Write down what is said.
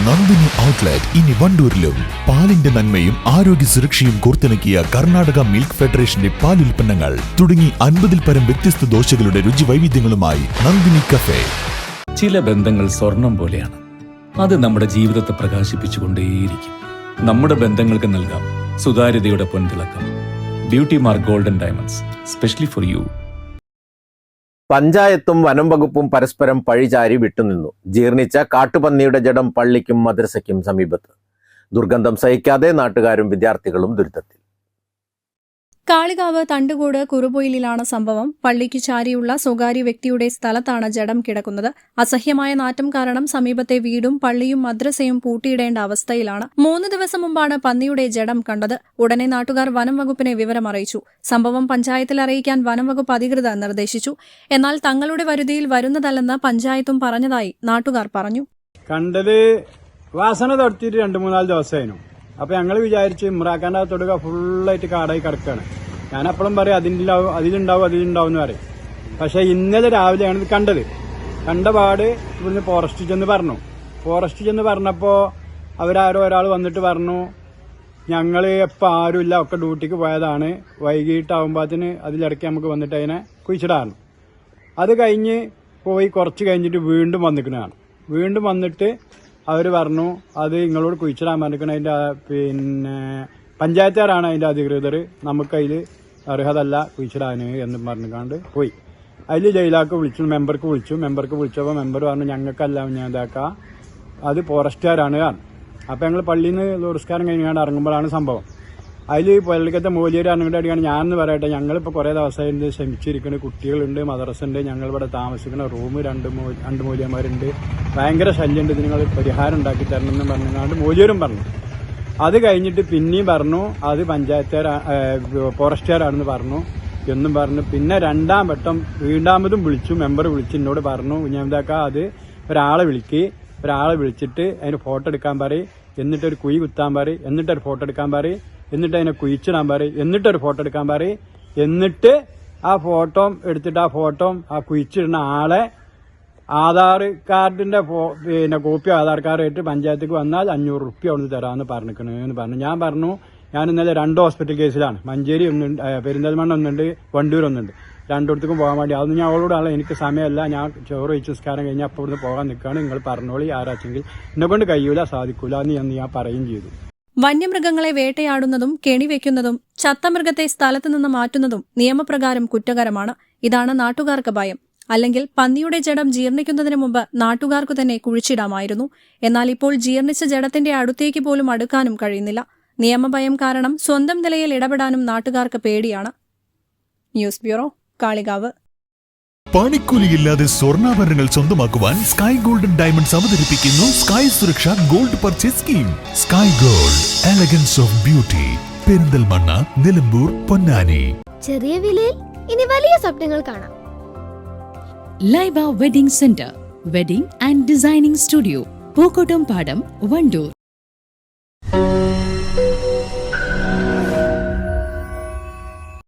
Nandini outlet ഇനി വണ്ടൂരിലും. പാലിന്റെ നന്മയും ആരോഗ്യ സുരക്ഷയും കോർത്തിണക്കിയ കർണാടക മിൽക്ക് ഫെഡറേഷന്റെ പാൽ ഉൽപ്പന്നങ്ങൾ തുടങ്ങി അൻപതിൽ പരം വ്യത്യസ്ത ദോശകളുടെ രുചി വൈവിധ്യങ്ങളുമായി നന്ദിനി കഫേ. ചില ബന്ധങ്ങൾ സ്വർണം പോലെയാണ്. അത് നമ്മുടെ ജീവിതത്തെ പ്രകാശിപ്പിച്ചുകൊണ്ടേയിരിക്കും. നമ്മുടെ ബന്ധങ്ങൾക്ക് നൽകാം സുതാര്യതയുടെ പൊൻതിളക്കം beauty mark golden diamonds specially for you. പഞ്ചായത്തും വനം വകുപ്പും പരസ്പരം പഴിചാരി വിട്ടുനിന്നു. ജീർണിച്ച കാട്ടുപന്നിയുടെ ജഡം പള്ളിക്കും മദ്രസയ്ക്കും സമീപത്ത്. ദുർഗന്ധം സഹിക്കാതെ നാട്ടുകാരും വിദ്യാർത്ഥികളും ദുരിതത്തിൽ. കാളികാവ് തണ്ടുകൂട് കുറുപൊയിലിലാണ് സംഭവം. പള്ളിക്ക് ചാരിയുള്ള സ്വകാര്യ വ്യക്തിയുടെ സ്ഥലത്താണ് ജഡം കിടക്കുന്നത്. അസഹ്യമായ നാറ്റം കാരണം സമീപത്തെ വീടും പള്ളിയും മദ്രസയും പൂട്ടിയിടേണ്ട അവസ്ഥയിലാണ്. മൂന്ന് ദിവസം മുമ്പാണ് പന്നിയുടെ ജഡം കണ്ടത്. ഉടനെ നാട്ടുകാർ വനം വകുപ്പിനെ വിവരമറിയിച്ചു സംഭവം പഞ്ചായത്തിൽ അറിയിക്കാൻ വനം വകുപ്പ് അധികൃതർ നിർദ്ദേശിച്ചു. എന്നാൽ തങ്ങളുടെ വരുതിയിൽ വരുന്നതല്ലെന്ന് പഞ്ചായത്തും പറഞ്ഞതായി നാട്ടുകാർ പറഞ്ഞു. കണ്ടത് വാസന തടുത്തിട്ട് മൂന്നാൽ ദിവസമായിരുന്നു അപ്പൊ ഞങ്ങൾ വിചാരിച്ച് ഇമ്രാഖാന്റെ ഫുൾ ഫുള്ളായിട്ട് കാടായി കിടക്കാണ്. ഞാൻ അപ്പോഴും പറയും അതിലുണ്ടാവും അതിലുണ്ടാവും അതിലുണ്ടാവും എന്ന് പറയും. പക്ഷെ ഇന്നലെ രാവിലെയാണ് ഇത് കണ്ടത്. കണ്ട പാട് ഇവിടുന്ന് ഫോറസ്റ്റ് ചെന്ന് പറഞ്ഞു. ഫോറസ്റ്റ് ചെന്ന് പറഞ്ഞപ്പോ അവരാരോ ഒരാൾ വന്നിട്ട് പറഞ്ഞു ഞങ്ങൾ എപ്പോൾ ആരുമില്ല ഒക്കെ ഡ്യൂട്ടിക്ക് പോയതാണ്. വൈകിട്ടാവുമ്പോഴത്തിന് അതിലിടയ്ക്ക് നമുക്ക് വന്നിട്ട് അതിനെ കുഴിച്ചിടാറുണ്ട് അത് കഴിഞ്ഞ് പോയി കുറച്ച് കഴിഞ്ഞിട്ട് വീണ്ടും വന്നിക്കുന്നതാണ് വീണ്ടും വന്നിട്ട് അവർ പറഞ്ഞു അത് നിങ്ങളോട് കുഴിച്ചിടാൻ പറഞ്ഞിരിക്കണം അതിന്റെ പിന്നെ പഞ്ചായത്തുകാരാണ് അതിന്റെ അധികൃതർ നമുക്കതിൽ അർഹതല്ല കുഴിച്ചിടാൻ എന്ന് പറഞ്ഞുകൊണ്ട് പോയി. അതിൽ ജയിലാക്ക് വിളിച്ചു മെമ്പർക്ക് വിളിച്ചു. മെമ്പർക്ക് വിളിച്ചപ്പോൾ മെമ്പർ പറഞ്ഞു ഞങ്ങൾക്കല്ല ഞാൻ ഇതാക്കാം. അത് ഫോറസ്റ്റുകാരാണ് കാരണം അപ്പോൾ ഞങ്ങൾ പള്ളിയിൽ നിന്ന് ദുരസ്കാരം കഴിഞ്ഞാണ്ട് ഇറങ്ങുമ്പോഴാണ് സംഭവം. അതിൽ പള്ളിക്കത്തെ മൂലിയർ അങ്ങോട്ട് അടിയാണ്. ഞാനെന്ന് പറയട്ടെ ഞങ്ങളിപ്പോൾ കുറേ ദിവസമായിട്ട് ശ്രമിച്ചിരിക്കുന്നത് കുട്ടികളുണ്ട് മദ്രസ ഉണ്ട് ഞങ്ങളിവിടെ താമസിക്കുന്ന റൂം രണ്ട് മൂ രണ്ട് മൂല്യന്മാരുണ്ട്. ഭയങ്കര ശല്യമുണ്ട് ഇതിന് നിങ്ങൾ പരിഹാരം ഉണ്ടാക്കി തരണം എന്ന് പറഞ്ഞുകൊണ്ട് മൂലിയരും പറഞ്ഞു. അത് കഴിഞ്ഞിട്ട് പിന്നെയും പറഞ്ഞു അത് പഞ്ചായത്തുകാർ ഫോറസ്റ്റുകാരാണെന്ന് പറഞ്ഞു. എന്നും പറഞ്ഞു. പിന്നെ രണ്ടാം വട്ടം വീണ്ടാമതും വിളിച്ചു മെമ്പർ വിളിച്ചു എന്നോട് പറഞ്ഞു കുഞ്ഞാമതാക്ക അത്? ഒരാളെ വിളിക്ക്. ഒരാളെ വിളിച്ചിട്ട് അതിന് ഫോട്ടോ എടുക്കാൻ പറയും എന്നിട്ട് ഒരു കുഴി കുത്താൻ പറയും എന്നിട്ട് ഒരു ഫോട്ടോ എടുക്കാൻ പറയും എന്നിട്ട് അതിനെ കുഴിച്ചിടാൻ പറയും എന്നിട്ട് ഒരു ഫോട്ടോ എടുക്കാൻ പറയും എന്നിട്ട് ആ ഫോട്ടോ എടുത്തിട്ട് ആ ഫോട്ടോ ആ കുഴിച്ചിടുന്ന ആളെ ആധാർ കാർഡിന്റെ പിന്നെ കോപ്പി ആധാർ കാർഡ് ആയിട്ട് പഞ്ചായത്തേക്ക് വന്നാൽ അഞ്ഞൂറ് റുപ്യ ഒന്ന് തരാമെന്ന് പറഞ്ഞിരിക്കണു എന്ന് പറഞ്ഞു. ഞാൻ പറഞ്ഞു ഞാൻ ഇന്നലെ രണ്ട് ഹോസ്പിറ്റൽ കേസിലാണ് മഞ്ചേരി ഒന്നുണ്ട് പെരിന്തൽമണ്ണ ഒന്നുണ്ട് വണ്ടൂർ ഒന്നുണ്ട്. രണ്ടിടത്തേക്കും പോകാൻ വേണ്ടി. അതൊന്നും ഞാൻ അവളോടാണ് എനിക്ക് സമയമല്ല. ഞാൻ ചോറ് വെച്ച് നിസ്കാരം കഴിഞ്ഞാൽ അപ്പോൾ ഇവിടുന്ന് പോകാൻ നിൽക്കുകയാണ് നിങ്ങൾ പറഞ്ഞോളി. ആരാച്ചെങ്കിൽ എന്നെ കൊണ്ട് കഴിയൂല സാധിക്കൂല എന്ന് ഞാൻ ഞാൻ പറയുകയും ചെയ്തു. വന്യമൃഗങ്ങളെ വേട്ടയാടുന്നതും കെണിവെക്കുന്നതും ചത്തമൃഗത്തെ സ്ഥലത്തു നിന്ന് മാറ്റുന്നതും നിയമപ്രകാരം കുറ്റകരമാണ്. ഇതാണ് നാട്ടുകാർക്ക് ഭയം. അല്ലെങ്കിൽ പന്നിയുടെ ജഡം ജീർണിക്കുന്നതിന് മുമ്പ് നാട്ടുകാർക്കു തന്നെ കുഴിച്ചിടാമായിരുന്നു. എന്നാൽ ഇപ്പോൾ ജീർണിച്ച ജഡത്തിന്റെ അടുത്തേക്ക് പോലും അടുക്കാനും കഴിയുന്നില്ല. നിയമഭയം കാരണം സ്വന്തം നിലയിൽ ഇടപെടാനും നാട്ടുകാർക്ക് പേടിയാണ്. News bureau Kalikavu. പണിക്കൂലിയില്ലാതെ സ്വർണാഭരണങ്ങൾ സ്വന്തമാക്കുവാൻ സ്കൈ ഗോൾഡൻ ഡയമണ്ട്സ് അവതരിപ്പിക്കുന്നു sky Suraksha gold purchase scheme. Sky gold elegance of beauty Perinthalmanna Nilambur Ponnani. ചെറിയ വിലയിൽ ഇനി വലിയ സ്വപ്നങ്ങൾ കാണാം. Laiba wedding centre wedding and designing studio Pookkottumpadam Wandoor.